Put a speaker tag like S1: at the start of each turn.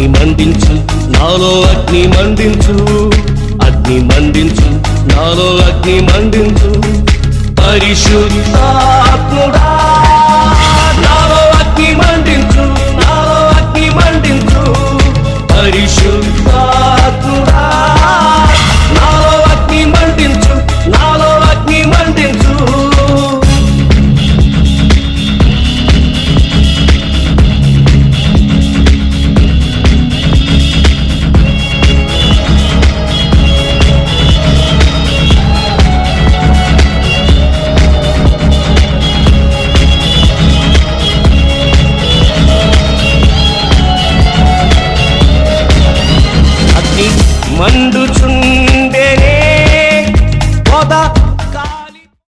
S1: మండించు నాలో అగ్ని మండించు. అగ్ని మండించు నాలో అగ్ని మండించు. పరిశుద్ధ మండుచున్న